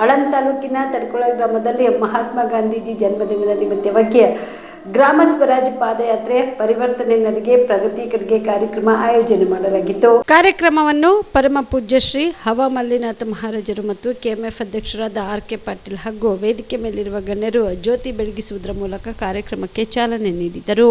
ಆಳಂದ್ ತಾಲೂಕಿನ ತಡ್ಕೊಳ ಗ್ರಾಮದಲ್ಲಿ ಮಹಾತ್ಮ ಗಾಂಧೀಜಿ ಜನ್ಮದಿನದ ನಿಮಿತ್ತವಾಗಿ ಗ್ರಾಮ ಸ್ವರಾಜ್ ಪಾದಯಾತ್ರೆ ಪರಿವರ್ತನೆ ನಡಿಗೆ ಪ್ರಗತಿ ಕಡೆಗೆ ಕಾರ್ಯಕ್ರಮ ಆಯೋಜನೆ ಮಾಡಲಾಗಿತ್ತು. ಕಾರ್ಯಕ್ರಮವನ್ನು ಪರಮ ಪೂಜ್ಯ ಶ್ರೀ ಹವಾ ಮಲ್ಲಿನಾಥ ಮಹಾರಾಜರು ಮತ್ತು ಕೆಎಂಎಫ್ ಅಧ್ಯಕ್ಷರಾದ ಆರ್ ಕೆ ಪಾಟೀಲ್ ಹಾಗೂ ವೇದಿಕೆ ಮೇಲಿರುವ ಗಣ್ಯರು ಜ್ಯೋತಿ ಬೆಳಗಿಸುವುದರ ಮೂಲಕ ಕಾರ್ಯಕ್ರಮಕ್ಕೆ ಚಾಲನೆ ನೀಡಿದರು.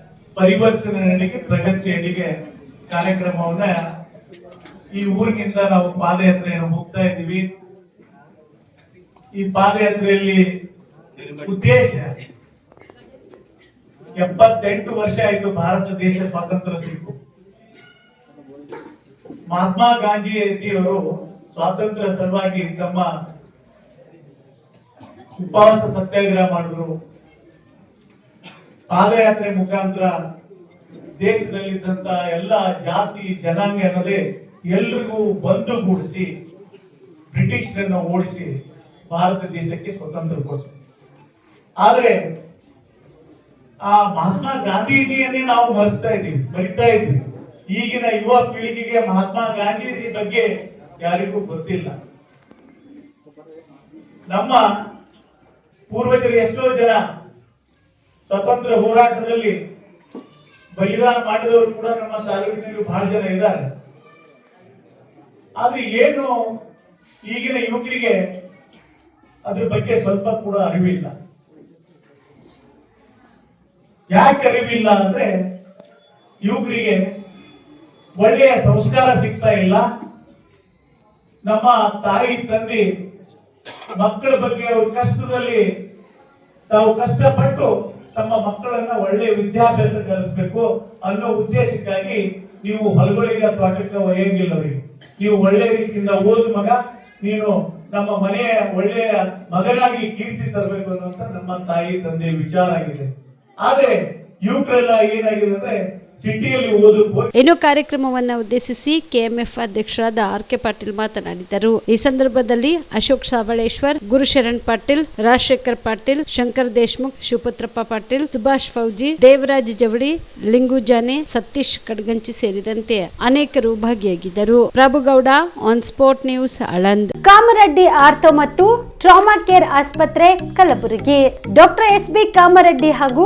ಪರಿವರ್ತನೆ ನಡಿಗೆ ಪ್ರಗತಿ ಅಡಿಗೆ ಕಾರ್ಯಕ್ರಮವನ್ನ ಈ ಊರಿನಿಂದ ನಾವು ಪಾದಯಾತ್ರೆಯನ್ನು ಹೋಗ್ತಾ ಇದ್ದೀವಿ. ಈ ಪಾದಯಾತ್ರೆಯಲ್ಲಿ ಉದ್ದೇಶ, ಎಪ್ಪತ್ತೆಂಟು ವರ್ಷ ಆಯ್ತು ಭಾರತ ದೇಶ ಸ್ವಾತಂತ್ರ್ಯ ಸಿಕ್ಕು. ಮಹಾತ್ಮ ಗಾಂಧೀಜಿಯವರು ಸ್ವಾತಂತ್ರ್ಯ ಸಲುವಾಗಿ ತಮ್ಮ ಉಪವಾಸ ಸತ್ಯಾಗ್ರಹ ಮಾಡಿದ್ರು. ಪಾದಯಾತ್ರೆ ಮುಖಾಂತರ ದೇಶದಲ್ಲಿದ್ದಂತ ಎಲ್ಲ ಜಾತಿ, ಜನಾಂಗ ಅನ್ನದೇ ಎಲ್ಲರಿಗೂ ಬಂದು ಕೂಡಿಸಿ, ಬ್ರಿಟಿಷರನ್ನ ಓಡಿಸಿ ಭಾರತ ದೇಶಕ್ಕೆ ಸ್ವತಂತ್ರ ಕೊಟ್ಟರು ಆದ್ರೆ ಆ ಮಹಾತ್ಮ ಗಾಂಧೀಜಿಯನ್ನೇ ನಾವು ಮರೆಸ್ತಾ ಇದ್ದೀವಿ ಬರಿತಾ ಇದ್ವಿ ಈಗಿನ ಯುವ ಪೀಳಿಗೆಗೆ ಮಹಾತ್ಮ ಗಾಂಧೀಜಿ ಬಗ್ಗೆ ಯಾರಿಗೂ ಗೊತ್ತಿಲ್ಲ. ನಮ್ಮ ಪೂರ್ವಜರು ಎಷ್ಟೋ ಜನ ಸ್ವತಂತ್ರ ಹೋರಾಟದಲ್ಲಿ ಬಲಿದಾನ ಮಾಡಿದವರು ಕೂಡ ನಮ್ಮ ತಾಲೂಕಿನಲ್ಲಿ ಬಹಳ ಜನ ಇದ್ದಾರೆ. ಆದ್ರೆ ಏನು ಈಗಿನ ಯುವಕರಿಗೆ ಅದ್ರ ಬಗ್ಗೆ ಸ್ವಲ್ಪ ಕೂಡ ಅರಿವಿಲ್ಲ. ಯಾಕೆ ಅರಿವಿಲ್ಲ ಅಂದ್ರೆ ಯುವಕರಿಗೆ ಒಳ್ಳೆಯ ಸಂಸ್ಕಾರ ಸಿಗ್ತಾ ಇಲ್ಲ. ನಮ್ಮ ತಾಯಿ, ತಂದೆ, ಮಕ್ಕಳ ಬಗ್ಗೆ ಅವ್ರ ಕಷ್ಟದಲ್ಲಿ ತಾವು ಕಷ್ಟಪಟ್ಟು ತಮ್ಮ ಮಕ್ಕಳನ್ನ ಒಳ್ಳೆಯ ವಿದ್ಯಾಭ್ಯಾಸ ಕಲಿಸ್ಬೇಕು ಅನ್ನೋ ಉದ್ದೇಶಕ್ಕಾಗಿ ನೀವು ಹೊಲಗಳಿಗೆ ಪ್ರಾಜೆಕ್ಟ್ ಒಯ್ಯಂಗಿಲ್ಲ ಅವರಿಗೆ ನೀವು ಒಳ್ಳೆ ರೀತಿಯಿಂದ ಓದು ಮಗ, ನೀನು ನಮ್ಮ ಮನೆಯ ಒಳ್ಳೆಯ ಮಗನಾಗಿ ಕೀರ್ತಿ ತರಬೇಕು ಅನ್ನುವಂತ ನಮ್ಮ ತಾಯಿ, ತಂದೆ ವಿಚಾರ ಆಗಿದೆ. ಆದ್ರೆ ಯುವಕರೆಲ್ಲ ಏನಾಗಿದೆ ಅಂದ್ರೆ ಇನ್ನು ಕಾರ್ಯಕ್ರಮವನ್ನು ಉದ್ದೇಶಿಸಿ ಕೆಎಂಎಫ್ ಅಧ್ಯಕ್ಷರಾದ ಆರ್ ಕೆ ಪಾಟೀಲ್ ಮಾತನಾಡಿದರು. ಈ ಸಂದರ್ಭದಲ್ಲಿ ಅಶೋಕ್ ಸಾಬಳೇಶ್ವರ್ ಗುರುಶರಣ್ ಪಾಟೀಲ್ ರಾಜಶೇಖರ್ ಪಾಟೀಲ್ ಶಂಕರ್ ದೇಶ್ಮುಖ್ ಶಿವಪುತ್ರಪ್ಪ ಪಾಟೀಲ್ ಸುಭಾಷ್ ಫೌಜಿ ದೇವರಾಜ್ ಜವಳಿ ಲಿಂಗು ಜಾನೆ ಸತೀಶ್ ಕಡ್ಗಂಚಿ ಸೇರಿದಂತೆ ಅನೇಕರು ಭಾಗಿಯಾಗಿದ್ದರು Prabhugouda on spot news Aland Kamareddy ortho ಮತ್ತು ಟ್ರಾಮಾ ಕೇರ್ ಆಸ್ಪತ್ರೆ Kalaburagi. Doctor S B Kamareddy ಹಾಗೂ